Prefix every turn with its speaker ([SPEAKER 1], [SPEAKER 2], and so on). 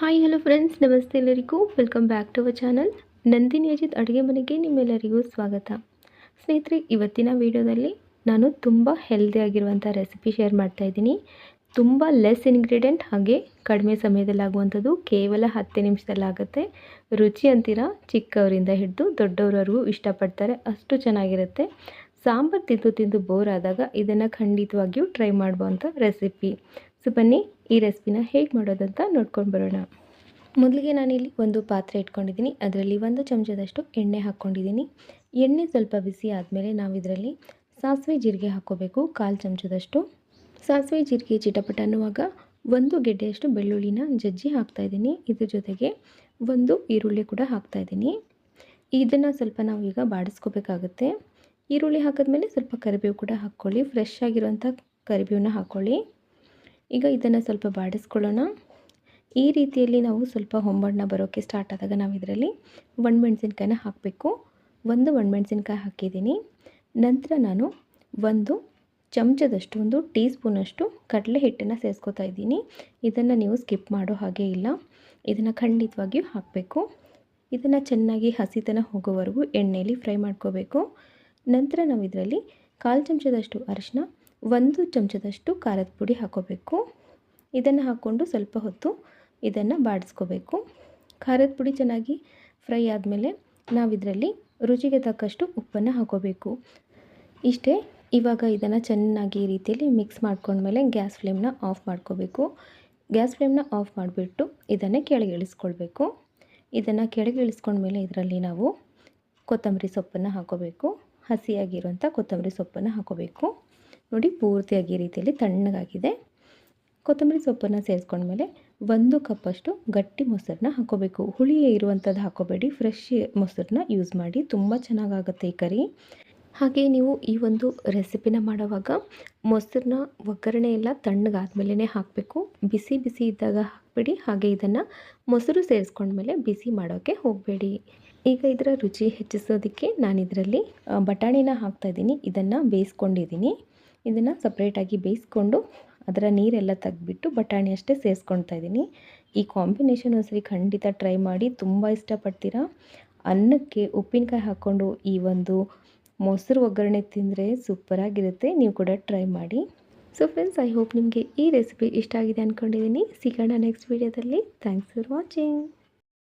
[SPEAKER 1] Hi hello friends ನಮಸ್ತೆ ಎಲ್ಲರಿಗೂ. Welcome back to our channel Nandini Ajit ಅಡುಗೆ ಮನೆಗೆ ನಿಮ್ಮೆಲ್ಲರಿಗೂ ಸ್ವಾಗತ. ಸ್ನೇಹಿತರೆ, ಇವತ್ತಿನ ವಿಡಿಯೋದಲ್ಲಿ ನಾನು ತುಂಬ ಹೆಲ್ದಿಯಾಗಿರುವಂಥ ರೆಸಿಪಿ ಶೇರ್ ಮಾಡ್ತಾ ಇದ್ದೀನಿ. ತುಂಬ ಲೆಸ್ ಇಂಗ್ರೀಡಿಯೆಂಟ್ ಹಾಗೆ ಕಡಿಮೆ ಸಮಯದಲ್ಲಿ ಆಗುವಂಥದ್ದು ಕೇವಲ ಹತ್ತು ನಿಮಿಷದಲ್ಲಾಗುತ್ತೆ ರುಚಿ ಅಂತೀರ ಚಿಕ್ಕವರಿಂದ ಹಿಡಿದು ದೊಡ್ಡವರವರೆಗೂ ಇಷ್ಟಪಡ್ತಾರೆ. ಅಷ್ಟು ಚೆನ್ನಾಗಿರುತ್ತೆ. ಸಾಂಬಾರು ತಿಂದು ತಿಂದು ಬೋರ್ ಆದಾಗ ಇದನ್ನು ಖಂಡಿತವಾಗಿಯೂ ಟ್ರೈ ಮಾಡುವಂಥ ರೆಸಿಪಿ ಸೊ ಬನ್ನಿ ಈ ರೆಸಿಪಿನ ಹೇಗೆ ಮಾಡೋದಂತ ನೋಡ್ಕೊಂಡು ಬರೋಣ. ಮೊದಲಿಗೆ ನಾನಿಲ್ಲಿ ಒಂದು ಪಾತ್ರೆ ಇಟ್ಕೊಂಡಿದ್ದೀನಿ. ಅದರಲ್ಲಿ ಒಂದು ಚಮಚದಷ್ಟು ಎಣ್ಣೆ ಹಾಕ್ಕೊಂಡಿದ್ದೀನಿ. ಎಣ್ಣೆ ಸ್ವಲ್ಪ ಬಿಸಿ ಆದಮೇಲೆ ನಾವು ಇದರಲ್ಲಿ ಸಾಸಿವೆ ಜೀರಿಗೆ ಹಾಕ್ಕೋಬೇಕು. ಕಾಲು ಚಮಚದಷ್ಟು ಸಾಸಿವೆ ಜೀರಿಗೆ ಚಿಟಪಟ ಅನ್ನುವಾಗ ಒಂದು ಗೆಡ್ಡೆಯಷ್ಟು ಬೆಳ್ಳುಳ್ಳಿನ ಜಜ್ಜಿ ಹಾಕ್ತಾಯಿದ್ದೀನಿ ಇದ್ರ ಜೊತೆಗೆ ಒಂದು ಈರುಳ್ಳಿ ಕೂಡ ಹಾಕ್ತಾಯಿದ್ದೀನಿ ಇದನ್ನು ಸ್ವಲ್ಪ ನಾವು ಈಗ ಬಾಡಿಸ್ಕೋಬೇಕಾಗುತ್ತೆ. ಈರುಳ್ಳಿ ಹಾಕಿದ್ಮೇಲೆ ಸ್ವಲ್ಪ ಕರಿಬೇವು ಕೂಡ ಹಾಕ್ಕೊಳ್ಳಿ. ಫ್ರೆಶ್ ಆಗಿರುವಂಥ ಕರಿಬೇವನ್ನ ಹಾಕ್ಕೊಳ್ಳಿ. ಈಗ ಇದನ್ನು ಸ್ವಲ್ಪ ಬಾಡಿಸ್ಕೊಳ್ಳೋಣ. ಈ ರೀತಿಯಲ್ಲಿ ನಾವು ಸ್ವಲ್ಪ ಹೊಂಬಣ್ಣ ಬರೋಕ್ಕೆ ಸ್ಟಾರ್ಟ್ ಆದಾಗ ನಾವು ಇದರಲ್ಲಿ ಒಣಮೆಣ್ಸಿನ್ಕಾಯಿನ ಹಾಕಬೇಕು. ಒಂದು ಒಣಮೆಣ್ಸಿನ್ಕಾಯಿ ಹಾಕಿದ್ದೀನಿ. ನಂತರ ನಾನು ಒಂದು ಚಮಚದಷ್ಟು, ಒಂದು ಟೀ ಸ್ಪೂನಷ್ಟು ಕಡಲೆ ಹಿಟ್ಟನ್ನು ಸೇರಿಸ್ಕೊತಾ ಇದ್ದೀನಿ. ಇದನ್ನು ನೀವು ಸ್ಕಿಪ್ ಮಾಡೋ ಹಾಗೆ ಇಲ್ಲ. ಇದನ್ನು ಖಂಡಿತವಾಗಿಯೂ ಹಾಕಬೇಕು. ಇದನ್ನು ಚೆನ್ನಾಗಿ ಹಸಿತನ ಹೋಗೋವರೆಗೂ ಎಣ್ಣೆಯಲ್ಲಿ ಫ್ರೈ ಮಾಡ್ಕೋಬೇಕು. ನಂತರ ನಾವು ಇದರಲ್ಲಿ ಕಾಲು ಚಮಚದಷ್ಟು ಅರಿಶಿನ ಒಂದು ಚಮಚದಷ್ಟು ಖಾರದ ಪುಡಿ ಹಾಕೋಬೇಕು. ಇದನ್ನು ಹಾಕ್ಕೊಂಡು ಸ್ವಲ್ಪ ಹೊತ್ತು ಇದನ್ನು ಬಾಡಿಸ್ಕೋಬೇಕು. ಖಾರದ ಪುಡಿ ಚೆನ್ನಾಗಿ ಫ್ರೈ ಆದಮೇಲೆ ನಾವು ಇದರಲ್ಲಿ ರುಚಿಗೆ ತಕ್ಕಷ್ಟು ಉಪ್ಪನ್ನು ಹಾಕೋಬೇಕು. ಇಷ್ಟೇ, ಇವಾಗ ಇದನ್ನು ಚೆನ್ನಾಗಿ ಈ ರೀತಿಯಲ್ಲಿ ಮಿಕ್ಸ್ ಮಾಡ್ಕೊಂಡ್ಮೇಲೆ ಗ್ಯಾಸ್ ಫ್ಲೇಮ್ನ ಆಫ್ ಮಾಡ್ಕೋಬೇಕು. ಗ್ಯಾಸ್ ಫ್ಲೇಮ್ನ ಆಫ್ ಮಾಡಿಬಿಟ್ಟು ಇದನ್ನು ಕೆಳಗೆ ಇಳಿಸ್ಕೊಳ್ಬೇಕು. ಇದನ್ನು ಕೆಳಗೆ ಇಳಿಸ್ಕೊಂಡ್ಮೇಲೆ ಇದರಲ್ಲಿ ನಾವು ಕೊತ್ತಂಬರಿ ಸೊಪ್ಪನ್ನು ಹಾಕೋಬೇಕು. ಹಸಿಯಾಗಿರುವಂಥ ಕೊತ್ತಂಬರಿ ಸೊಪ್ಪನ್ನು ಹಾಕೋಬೇಕು. ನೋಡಿ, ಪೂರ್ತಿಯಾಗಿ ಈ ರೀತಿಯಲ್ಲಿ ತಣ್ಣಗಾಗಿದೆ. ಕೊತ್ತಂಬರಿ ಸೊಪ್ಪನ್ನು ಸೇರಿಸ್ಕೊಂಡ್ಮೇಲೆ ಒಂದು ಕಪ್ಪಷ್ಟು ಗಟ್ಟಿ ಮೊಸರನ್ನ ಹಾಕೋಬೇಕು. ಹುಳಿ ಇರುವಂಥದ್ದು ಹಾಕೋಬೇಡಿ. ಫ್ರೆಶ್ ಮೊಸರನ್ನ ಯೂಸ್ ಮಾಡಿ. ತುಂಬ ಚೆನ್ನಾಗಾಗುತ್ತೆ ಈ ಕರಿ. ಹಾಗೆ ನೀವು ಈ ಒಂದು ರೆಸಿಪಿನ ಮಾಡುವಾಗ ಮೊಸರನ್ನ ಒಗ್ಗರಣೆ ಎಲ್ಲ ತಣ್ಣಗಾದ್ಮೇಲೆ ಹಾಕಬೇಕು. ಬಿಸಿ ಬಿಸಿ ಇದ್ದಾಗ ಹಾಕಬೇಡಿ. ಹಾಗೆ ಇದನ್ನು ಮೊಸರು ಸೇರಿಸ್ಕೊಂಡ್ಮೇಲೆ ಬಿಸಿ ಮಾಡೋಕ್ಕೆ ಹೋಗಬೇಡಿ. ಈಗ ಇದರ ರುಚಿ ಹೆಚ್ಚಿಸೋದಕ್ಕೆ ನಾನು ಇದರಲ್ಲಿ ಬಟಾಣಿನ ಹಾಕ್ತಾಯಿದ್ದೀನಿ ಇದನ್ನು ಬೇಯಿಸ್ಕೊಂಡಿದ್ದೀನಿ. ಇದನ್ನು ಸಪ್ರೇಟಾಗಿ ಬೇಯಿಸ್ಕೊಂಡು ಅದರ ನೀರೆಲ್ಲ ತೆಗ್ದುಬಿಟ್ಟು ಬಟಾಣಿ ಅಷ್ಟೇ ಸೇರಿಸ್ಕೊಳ್ತಾ ಇದ್ದೀನಿ. ಈ ಕಾಂಬಿನೇಷನ್ ಒಂದ್ಸರಿ ಖಂಡಿತ ಟ್ರೈ ಮಾಡಿ ತುಂಬ ಇಷ್ಟಪಡ್ತೀರಾ? ಅನ್ನಕ್ಕೆ ಉಪ್ಪಿನಕಾಯಿ ಹಾಕ್ಕೊಂಡು ಈ ಒಂದು ಮೊಸರು ಒಗ್ಗರಣೆ ತಿಂದರೆ ಸೂಪರಾಗಿರುತ್ತೆ ನೀವು ಕೂಡ ಟ್ರೈ ಮಾಡಿ. ಸೊ ಫ್ರೆಂಡ್ಸ್ ಐ ಹೋಪ್ ನಿಮಗೆ ಈ ರೆಸಿಪಿ ಇಷ್ಟ ಆಗಿದೆ ಅಂದ್ಕೊಂಡಿದ್ದೀನಿ ಸಿಗೋಣ ನೆಕ್ಸ್ಟ್ ವೀಡಿಯೋದಲ್ಲಿ ಥ್ಯಾಂಕ್ಸ್ ಫಾರ್ ವಾಚಿಂಗ್